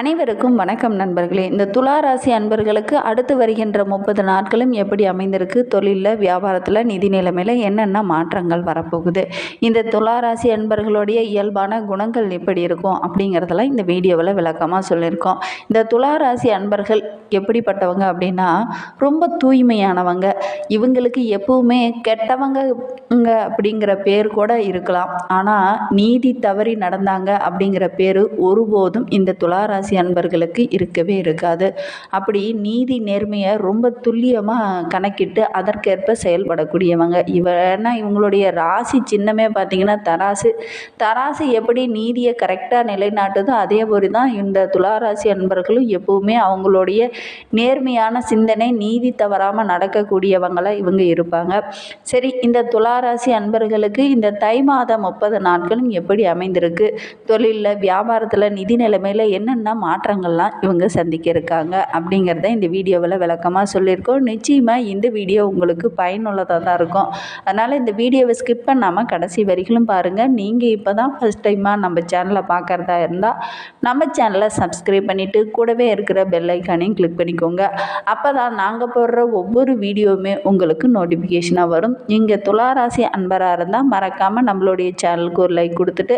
அனைவருக்கும் வணக்கம் நண்பர்களே. இந்த துலா ராசி அன்பர்களுக்கு அடுத்து வருகின்ற முப்பது நாட்களும் எப்படி அமைந்திருக்கு? தொழிலில் வியாபாரத்தில் நிதி நிலைமையில் என்னென்ன மாற்றங்கள் வரப்போகுது? இந்த துலா ராசி அன்பர்களுடைய இயல்பான குணங்கள் எப்படி இருக்கும்? அப்படிங்கிறதெல்லாம் இந்த வீடியோவில் விளக்கமாக சொல்லியிருக்கோம். இந்த துலா ராசி அன்பர்கள் எப்படிப்பட்டவங்க அப்படின்னா ரொம்ப தூய்மையானவங்க. இவங்களுக்கு எப்பவுமே கெட்டவங்க அப்படிங்கிற பேர் கூட இருக்கலாம். ஆனால் நீதி தவறி நடந்தாங்க அப்படிங்கிற பேர் ஒருபோதும் இந்த துலா ராசி ராசி அன்பர்களுக்கு இருக்கவே இருக்காது. அப்படி நீதி நேர்மையை ரொம்ப துல்லியமாக கணக்கிட்டு அதற்கேற்ப செயல்படக்கூடியவங்க. இவனா இவங்களுடைய ராசி சின்னமே பார்த்திங்கன்னா தராசு. தராசு எப்படி நீதியை கரெக்டாக நிலைநாட்டுதோ அதே மாதிரி தான் இந்த துளாராசி அன்பர்களும் எப்பவுமே அவங்களுடைய நேர்மையான சிந்தனை நீதி தவறாமல் நடக்கக்கூடியவங்களாக இவங்க இருப்பாங்க. சரி இந்த துளாராசி அன்பர்களுக்கு இந்த தை மாதம் முப்பது நாட்களும் எப்படி அமைந்திருக்கு? தொழிலில் வியாபாரத்தில் நிதி நிலைமையில் என்னென்ன மாற்றங்கள்லாம் இவங்க சந்திக்க இருக்காங்க அப்படிங்கிறத இந்த வீடியோவில் விளக்கமாக சொல்லியிருக்கோம். நிச்சயமாக இந்த வீடியோ உங்களுக்கு பயனுள்ளதாக தான் இருக்கும். அதனால் இந்த வீடியோவை ஸ்கிப் பண்ணாமல் கடைசி வரிகளும் பாருங்கள் நீங்கள் இப்போ தான் ஃபஸ்ட் டைமாக நம்ம சேனலை பார்க்குறதா இருந்தால் நம்ம சேனலை சப்ஸ்கிரைப் பண்ணிவிட்டு கூடவே இருக்கிற பெல் ஐக்கானையும் கிளிக் பண்ணிக்கோங்க. அப்போ தான் நாங்கள் போடுற ஒவ்வொரு வீடியோவுமே உங்களுக்கு நோட்டிஃபிகேஷனாக வரும். நீங்கள் துளாராசி அன்பராக இருந்தால் மறக்காமல் நம்மளுடைய சேனலுக்கு ஒரு லைக் கொடுத்துட்டு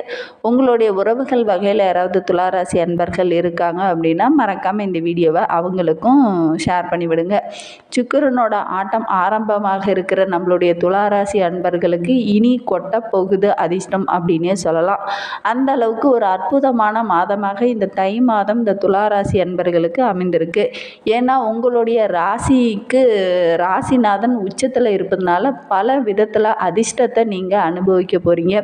உங்களுடைய உறவுகள் வகையில் யாராவது துளாராசி அன்பர்கள் இருக்காங்க அப்படின்னா மறக்காமல் இந்த வீடியோவை அவங்களுக்கும் ஷேர் பண்ணிவிடுங்க. சுக்கரனோட ஆட்டம் ஆரம்பமாக இருக்கிற நம்மளுடைய துளாராசி அன்பர்களுக்கு இனி கொட்ட போகுது அதிர்ஷ்டம் அப்படின்னே சொல்லலாம். அந்த அளவுக்கு ஒரு அற்புதமான மாதமாக இந்த தை மாதம் இந்த துளாராசி அன்பர்களுக்கு அமைந்திருக்கு. ஏன்னா உங்களுடைய ராசிக்கு ராசிநாதன் உச்சத்தில் இருப்பதுனால பல விதத்தில் அதிர்ஷ்டத்தை நீங்கள் அனுபவிக்க போகிறீங்க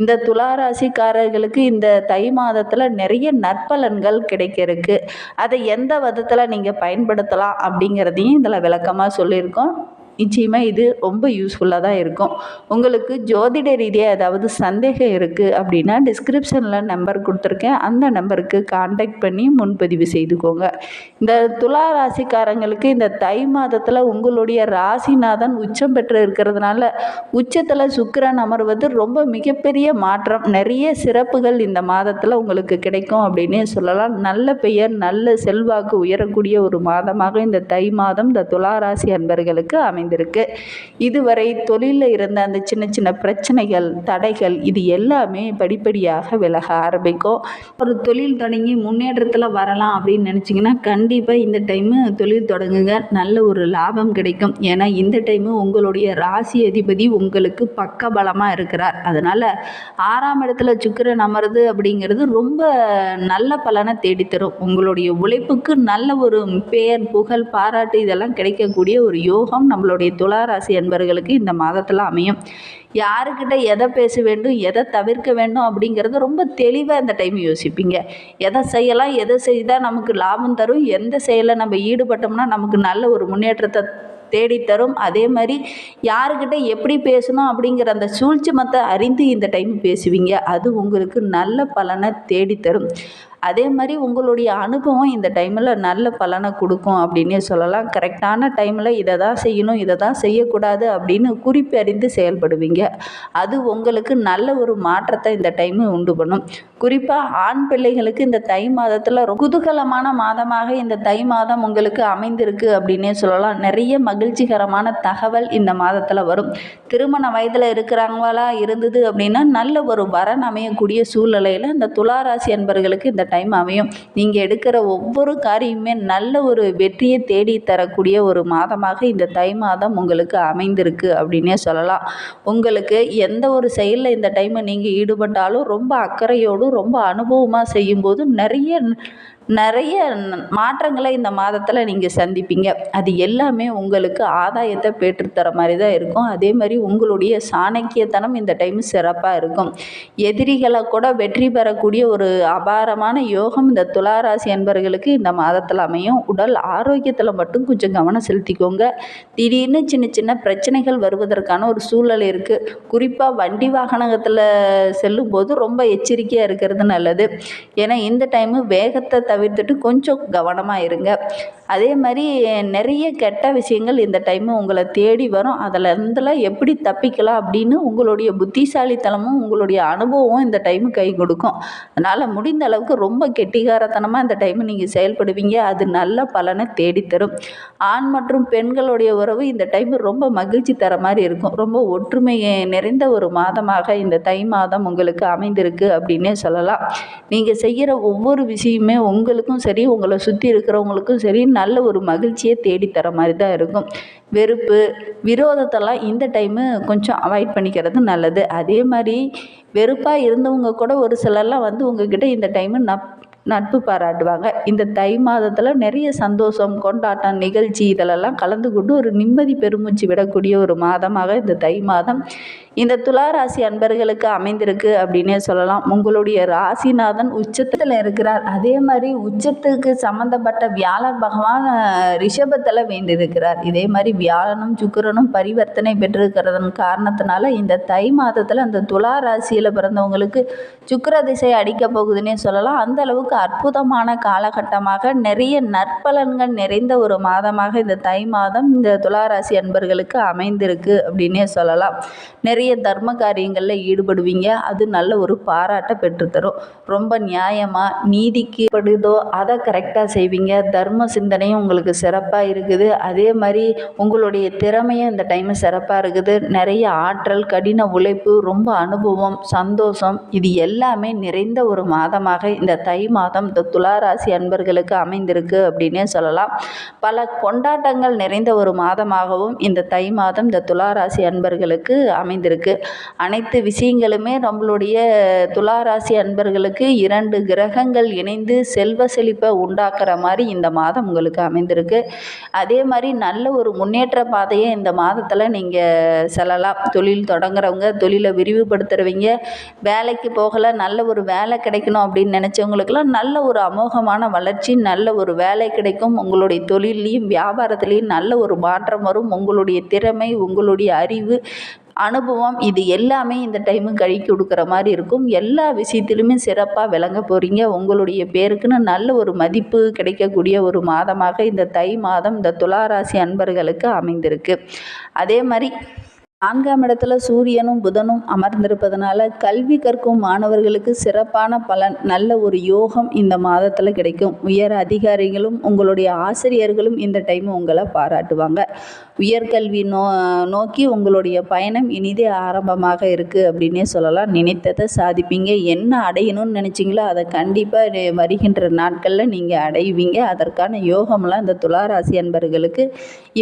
இந்த துளாராசிக்காரர்களுக்கு இந்த தை மாதத்தில் நிறைய நற்பலன்கள் கிடைக்கிறதுக்கு. அதை எந்த விதத்தில் நீங்கள் பயன்படுத்தலாம் அப்படிங்கிறதையும் இதில் விளக்கமாக சொல்லியிருக்கோம். நிச்சயமாக இது ரொம்ப யூஸ்ஃபுல்லாக தான் இருக்கும். உங்களுக்கு ஜோதிட ரீதியாக ஏதாவது சந்தேகம் இருக்குது அப்படின்னா டிஸ்கிரிப்ஷனில் நம்பர் கொடுத்துருக்கேன். அந்த நம்பருக்கு காண்டாக்ட் பண்ணி முன்பதிவு செய்துக்கோங்க. இந்த துலா ராசிக்காரங்களுக்கு இந்த தை மாதத்தில் உங்களுடைய ராசிநாதன் உச்சம் பெற்று இருக்கிறதுனால உச்சத்தில் சுக்கரன் அமர்வது ரொம்ப மிகப்பெரிய மாற்றம். நிறைய சிறப்புகள் இந்த மாதத்தில் உங்களுக்கு கிடைக்கும் அப்படின்னே சொல்லலாம். நல்ல பெயர் நல்ல செல்வாக்கு உயரக்கூடிய ஒரு மாதமாக இந்த தை மாதம் இந்த துலா ராசி அன்பர்களுக்கு அமை அமைந்திருக்கு இதுவரை தொழிலில் இருந்த அந்த சின்ன சின்ன பிரச்சனைகள் தடைகள் இது எல்லாமே படிப்படியாக விலக ஆரம்பிக்கும் ஒரு தொழில் தொடங்கி முன்னேற்றத்தில் வரலாம் அப்படின்னு நினச்சிங்கன்னா கண்டிப்பாக இந்த டைமு தொழில் தொடங்குங்க. நல்ல ஒரு லாபம் கிடைக்கும். ஏன்னா இந்த டைமு உங்களுடைய ராசி அதிபதி உங்களுக்கு பக்க பலமாக இருக்கிறார். அதனால் ஆறாம் இடத்துல சுக்கரன் அமருது அப்படிங்கிறது ரொம்ப நல்ல பலனை தேடித்தரும். உங்களுடைய உழைப்புக்கு நல்ல ஒரு பெயர் புகழ் பாராட்டு இதெல்லாம் கிடைக்கக்கூடிய ஒரு யோகம் நம்மளோட உங்களுடைய துளாராசி என்பவர்களுக்கு இந்த மாதத்தில் அமையும். யாருக்கிட்ட எதை பேச வேண்டும் எதை தவிர்க்க வேண்டும் அப்படிங்கிறத ரொம்ப தெளிவாக இந்த டைம் யோசிப்பீங்க. எதை செய்யலாம் எதை செய்தால் நமக்கு லாபம் தரும் எந்த செயலை நம்ம ஈடுபட்டோம்னா நமக்கு நல்ல ஒரு முன்னேற்றத்தை தேடித்தரும் அதே மாதிரி யாருக்கிட்ட எப்படி பேசணும் அப்படிங்கிற அந்த சூழ்ச்சி அறிந்து இந்த டைம் பேசுவீங்க. அது உங்களுக்கு நல்ல பலனை தேடித்தரும். அதே மாதிரி உங்களுடைய அனுபவம் இந்த டைமில் நல்ல பலனை கொடுக்கும் அப்படின்னே சொல்லலாம். கரெக்டான டைமில் இதை தான் செய்யணும் இதை தான் செய்யக்கூடாது அப்படின்னு குறிப்பறிந்து செயல்படுவீங்க. அது உங்களுக்கு நல்ல ஒரு மாற்றத்தை இந்த டைமு உண்டு பண்ணும். குறிப்பாக ஆண் பிள்ளைகளுக்கு இந்த தை மாதத்தில் குதூகலமான மாதமாக இந்த தை மாதம் உங்களுக்கு அமைந்திருக்கு அப்படின்னே சொல்லலாம். நிறைய மகிழ்ச்சிகரமான தகவல் இந்த மாதத்தில் வரும். திருமண வயதில் இருக்கிறவங்களா இருந்தது அப்படின்னா நல்ல ஒரு வரன் அமையக்கூடிய சூழ்நிலையில் இந்த துளாராசி என்பர்களுக்கு இந்த டைம் அமையும். நீங்கள் எடுக்கிற ஒவ்வொரு காரியமே நல்ல ஒரு வெற்றியை தேடி தரக்கூடிய ஒரு மாதமாக இந்த தை மாதம் உங்களுக்கு அமைந்திருக்கு அப்படின்னே சொல்லலாம். உங்களுக்கு எந்த ஒரு செயலில் இந்த டைமை நீங்கள் ஈடுபட்டாலும் ரொம்ப அக்கறையோடும் ரொம்ப அனுபவமாக செய்யும்போது நிறைய நிறைய மாற்றங்களை இந்த மாதத்தில் நீங்கள் சந்திப்பீங்க. அது எல்லாமே உங்களுக்கு ஆதாயத்தை பெற்றுத்தர மாதிரி தான் இருக்கும். அதே மாதிரி உங்களுடைய சாணக்கியத்தனம் இந்த டைம் சிறப்பாக இருக்கும். எதிரிகளை கூட வெற்றி பெறக்கூடிய ஒரு அபாரமான யோகம் இந்த துளாராசி என்பவர்களுக்கு இந்த மாதத்தில் அமையும். உடல் ஆரோக்கியத்தில் மட்டும் கொஞ்சம் கவனம் செலுத்திக்கோங்க. திடீர்னு சின்ன சின்ன பிரச்சனைகள் வருவதற்கான ஒரு சூழல் இருக்குது குறிப்பாக வண்டி வாகனத்தில் செல்லும்போது ரொம்ப எச்சரிக்கையாக இருக்கிறது நல்லது. ஏன்னா இந்த டைமு வேகத்தை தவிர்த்துட்டு கொஞ்சம் கவனமாக இருங்க. அதே மாதிரி நிறைய கெட்ட விஷயங்கள் இந்த டைமு உங்களை தேடி வரும். அதில் இருந்தெல்லாம் எப்படி தப்பிக்கலாம் அப்படின்னு உங்களுடைய புத்திசாலித்தனமும் உங்களுடைய அனுபவமும் இந்த டைமு கை கொடுக்கும். அதனால் முடிந்த அளவுக்கு ரொம்ப கெட்டிகாரத்தனமாக இந்த டைமு நீங்கள் செயல்படுவீங்க. அது நல்ல பலனை தேடித்தரும். ஆண் மற்றும் பெண்களுடைய உறவு இந்த டைமு ரொம்ப மகிழ்ச்சி தர மாதிரி இருக்கும். ரொம்ப ஒற்றுமை நிறைந்த ஒரு மாதமாக இந்த தை மாதம் உங்களுக்கு அமைந்திருக்கு அப்படின்னே சொல்லலாம். நீங்கள் செய்கிற ஒவ்வொரு விஷயமே உங்களுக்கும் சரி உங்களை சுற்றி இருக்கிறவங்களுக்கும் சரி நல்ல ஒரு மகிழ்ச்சியை தேடித்தர மாதிரி தான் இருக்கும். வெறுப்பு விரோதத்தெல்லாம் இந்த டைமு கொஞ்சம் அவாய்ட் பண்ணிக்கிறது நல்லது. அதே மாதிரி வெறுப்பாக இருந்தவங்க கூட ஒரு சிலர்லாம் வந்து உங்ககிட்ட இந்த டைமு நப் நட்பு பாராட்டுவாங்க. இந்த தை மாதத்தில் நிறைய சந்தோஷம் கொண்டாட்டம் நிகழ்ச்சி இதிலெல்லாம் கலந்து கொண்டு ஒரு நிம்மதி பெருமூச்சு விடக்கூடிய ஒரு மாதமாக இந்த தை மாதம் இந்த துலா ராசி அன்பர்களுக்கு அமைந்திருக்கு அப்படின்னே சொல்லலாம். உங்களுடைய ராசிநாதன் உச்சத்தில் இருக்கிறார். அதே மாதிரி உச்சத்துக்கு சம்மந்தப்பட்ட வியாழன் பகவான் ரிஷபத்தில் வேண்டியிருக்கிறார் இதே மாதிரி வியாழனும் சுக்கரனும் பரிவர்த்தனை பெற்றிருக்கிறதன் காரணத்தினால இந்த தை மாதத்தில் அந்த துலா ராசியில் பிறந்தவங்களுக்கு சுக்கர திசை அடிக்க போகுதுன்னே சொல்லலாம். அந்த அளவுக்கு அற்புதமான காலகட்டமாக நிறைய நற்பலன்கள் நிறைந்த ஒரு மாதமாக இந்த தை மாதம் இந்த துளாராசி அன்பர்களுக்கு அமைந்திருக்கு அப்படின்னே சொல்லலாம். நிறைய நிறைய தர்ம காரியங்களில் ஈடுபடுவீங்க. அது நல்ல ஒரு பாராட்டை பெற்றுத்தரும். ரொம்ப நியாயமாக நீதிக்கு படுதோ அதை கரெக்டாக செய்வீங்க. தர்ம சிந்தனையும் உங்களுக்கு சிறப்பாக இருக்குது. அதே மாதிரி உங்களுடைய திறமையும் இந்த டைமு சிறப்பாக இருக்குது. நிறைய ஆற்றல் கடின உழைப்பு ரொம்ப அனுபவம் சந்தோஷம் இது எல்லாமே நிறைந்த ஒரு மாதமாக இந்த தை மாதம் இந்த துளாராசி அன்பர்களுக்கு அமைந்திருக்கு அப்படின்னே சொல்லலாம். பல கொண்டாட்டங்கள் நிறைந்த ஒரு மாதமாகவும் இந்த தை மாதம் இந்த துளாராசி அன்பர்களுக்கு அமைந்திருக்கு. அனைத்து விஷயங்களுமே நம்மளுடைய துளாராசி அன்பர்களுக்கு இரண்டு கிரகங்கள் இணைந்து செல்வ செழிப்பை உண்டாக்குற மாதிரி இந்த மாதம் உங்களுக்கு அமைந்திருக்கு. அதே மாதிரி நல்ல ஒரு முன்னேற்ற பாதையை இந்த மாதத்தில் நீங்கள் செல்லலாம். தொழில் தொடங்குறவங்க தொழிலை விரிவுபடுத்துறவங்க வேலைக்கு போகலை நல்ல ஒரு வேலை கிடைக்கணும் அப்படின்னு நினச்சவங்களுக்கெல்லாம் நல்ல ஒரு அமோகமான வளர்ச்சி நல்ல ஒரு வேலை கிடைக்கும். உங்களுடைய தொழிலையும் வியாபாரத்துலேயும் நல்ல ஒரு மாற்றம் வரும். உங்களுடைய திறமை உங்களுடைய அறிவு அனுபவம் இது எல்லாமே இந்த டைமு கழி கொடுக்குற மாதிரி இருக்கும். எல்லா விஷயத்திலுமே சிறப்பாக விளங்க போகிறீங்க உங்களுடைய பேருக்குன்னு நல்ல ஒரு மதிப்பு கிடைக்கக்கூடிய ஒரு மாதமாக இந்த தை மாதம் இந்த துளாராசி அன்பர்களுக்கு அமைந்திருக்கு. அதே மாதிரி நான்காம் இடத்துல சூரியனும் புதனும் அமர்ந்திருப்பதனால கல்வி கற்கும் மாணவர்களுக்கு சிறப்பான பலன் நல்ல ஒரு யோகம் இந்த மாதத்தில் கிடைக்கும். உயர் அதிகாரிகளும் உங்களுடைய ஆசிரியர்களும் இந்த டைம் உங்களை பாராட்டுவாங்க. உயர்கல்வி நோ நோக்கி உங்களுடைய பயணம் இனிதே ஆரம்பமாக இருக்குது அப்படின்னே சொல்லலாம். நினைத்ததை சாதிப்பீங்க. என்ன அடையணும்னு நினச்சிங்களோ அதை கண்டிப்பாக வருகின்ற நாட்களில் நீங்கள் அடைவீங்க. அதற்கான யோகம்லாம் இந்த துளாராசி அன்பர்களுக்கு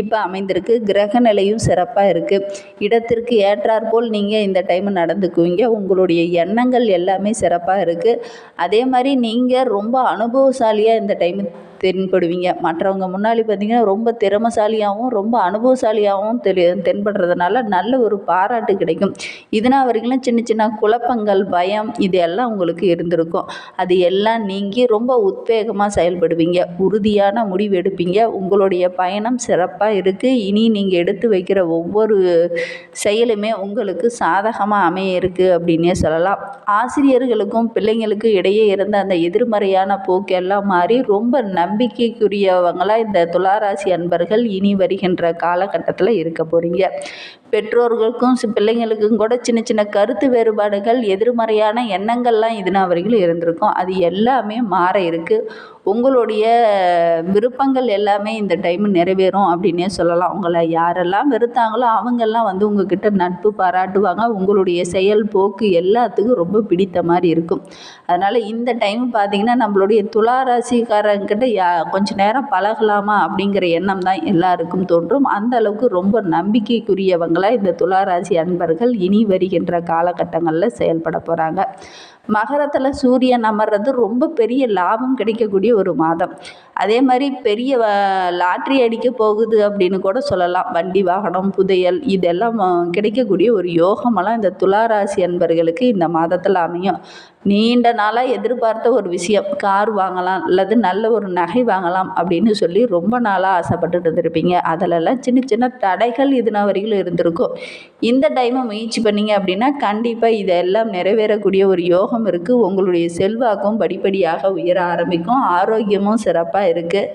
இப்போ அமைந்திருக்கு. கிரக நிலையும் சிறப்பாக இருக்குது இடத்திற்கு ஏற்றாற்போல் நீங்கள் இந்த டைம் நடந்துக்குவீங்க. உங்களுடைய எண்ணங்கள் எல்லாமே சிறப்பாக இருக்குது அதே மாதிரி நீங்கள் ரொம்ப அனுபவசாலியாக இந்த டைம் தென்படுவீங்க மற்றவங்க முன்னாடி பார்த்தீங்கன்னா ரொம்ப திறமசாலியாகவும் ரொம்ப அனுபவசாலியாகவும் தெரி தென்படுறதுனால நல்ல ஒரு பாராட்டு கிடைக்கும். இதனால் வரைக்கும் சின்ன சின்ன குழப்பங்கள் பயம் இது எல்லாம் உங்களுக்கு இருந்திருக்கும். அது எல்லாம் நீங்கி ரொம்ப உத்வேகமாக செயல்படுவீங்க. உறுதியான முடிவு எடுப்பீங்க. உங்களுடைய பயணம் சிறப்பாக இருக்குது இனி நீங்கள் எடுத்து வைக்கிற ஒவ்வொரு செயலுமே உங்களுக்கு சாதகமாக அமைய இருக்குது அப்படின்னே சொல்லலாம். ஆசிரியர்களுக்கும் பிள்ளைங்களுக்கும் இடையே இருந்த அந்த எதிர்மறையான போக்கெல்லாம் மாறி ரொம்ப நம் நம்பிக்கைக்குரியவங்களாக இந்த துளாராசி அன்பர்கள் இனி வருகின்ற காலகட்டத்தில் இருக்க போகிறீங்க பெற்றோர்களுக்கும் சி- பிள்ளைங்களுக்கும் கூட சின்ன சின்ன கருத்து வேறுபாடுகள் எதிர்மறையான எண்ணங்கள்லாம் இதுனா வரைக்கும் இருந்திருக்கும். அது எல்லாமே மாற இருக்குது உங்களுடைய விருப்பங்கள் எல்லாமே இந்த டைம் நிறைவேறும் அப்படின்னே சொல்லலாம். உங்களை யாரெல்லாம் வெறுத்தாங்களோ அவங்கெல்லாம் வந்து உங்ககிட்ட நட்பு பாராட்டுவாங்க. உங்களுடைய செயல் போக்கு எல்லாத்துக்கும் ரொம்ப பிடித்த மாதிரி இருக்கும். அதனால் இந்த டைம் பார்த்தீங்கன்னா நம்மளுடைய துளாராசிக்காரங்கிட்ட யா கொஞ்ச நேரம் பழகலாமா அப்படிங்கிற எண்ணம் தான் எல்லாருக்கும் தோன்றும். அந்த அளவுக்கு ரொம்ப நம்பிக்கைக்குரியவங்க இந்த துளாராசி அன்பர்கள் இனி வருகின்ற காலகட்டங்களில் செயல்பட போகிறாங்க மகரத்தில் சூரியன் அமர்றது ரொம்ப பெரிய லாபம் கிடைக்கக்கூடிய ஒரு மாதம். அதே மாதிரி பெரிய லாட்ரி அடிக்க போகுது அப்படின்னு கூட சொல்லலாம். வண்டி வாகனம் புதையல் இதெல்லாம் கிடைக்கக்கூடிய ஒரு யோகமெல்லாம் இந்த துளாராசி அன்பர்களுக்கு இந்த மாதத்தில் அமையும். நீண்ட நாளாக எதிர்பார்த்த ஒரு விஷயம். கார் வாங்கலாம் அல்லது நல்ல ஒரு நகை வாங்கலாம் அப்படின்னு சொல்லி ரொம்ப நாளாக ஆசைப்பட்டுட்டு இருந்திருப்பீங்க. அதிலெல்லாம் சின்ன சின்ன தடைகள் இதுனா வரைக்கும் இருந்திருக்கும். இந்த டைமை முயற்சி பண்ணீங்க அப்படின்னா கண்டிப்பாக இதெல்லாம் நிறைவேறக்கூடிய ஒரு யோகம் யோகம் இருக்குது உங்களுடைய செல்வாக்கும் படிப்படியாக உயர ஆரம்பிக்கும். ஆரோக்கியமும் சிறப்பாக இருக்குது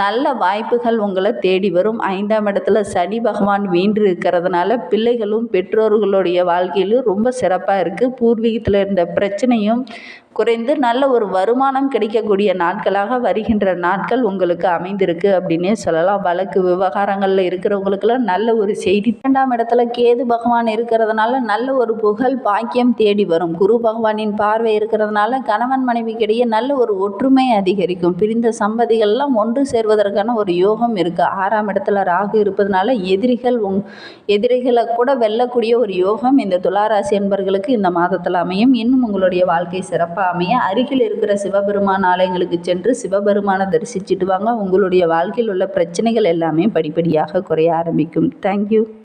நல்ல வாய்ப்புகள் உங்களை தேடி வரும். ஐந்தாம் இடத்துல சனி பகவான் வீண்டு இருக்கிறதுனால பிள்ளைகளும் பெற்றோர்களுடைய வாழ்க்கையிலும் ரொம்ப சிறப்பாக இருக்குது பூர்வீகத்தில் இருந்த பிரச்சனையும் குறைந்து நல்ல ஒரு வருமானம் கிடைக்கக்கூடிய நாட்களாக வருகின்ற நாட்கள் உங்களுக்கு அமைந்திருக்கு அப்படின்னே சொல்லலாம். வழக்கு விவகாரங்களில் இருக்கிறவங்களுக்கெல்லாம் நல்ல ஒரு செய்தி. இரண்டாம் இடத்துல கேது பகவான் இருக்கிறதுனால நல்ல ஒரு புகழ் பாக்கியம் தேடி வரும். குரு பகவானின் பார்வை இருக்கிறதுனால கணவன் மனைவிக்கிடையே நல்ல ஒரு ஒற்றுமை அதிகரிக்கும். பிரிந்த சம்பதிகள்லாம் ஒன்று சேர்வதற்கான ஒரு யோகம் இருக்குது ஆறாம் இடத்துல ராகு இருப்பதனால எதிரிகள் உங் எதிரிகளை கூட வெல்லக்கூடிய ஒரு யோகம் இந்த துளாராசி என்பர்களுக்கு இந்த மாதத்தில் அமையும். இன்னும் உங்களுடைய வாழ்க்கை சிறப்பாக அமைய அருகில் இருக்கிற சிவபெருமான் ஆலயங்களுக்கு சென்று சிவபெருமானை தரிசிச்சுட்டு வாங்க. உங்களுடைய வாழ்க்கையில் உள்ள பிரச்சனைகள் எல்லாமே படிப்படியாக குறைய ஆரம்பிக்கும். தேங்க்யூ